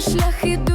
шляхи.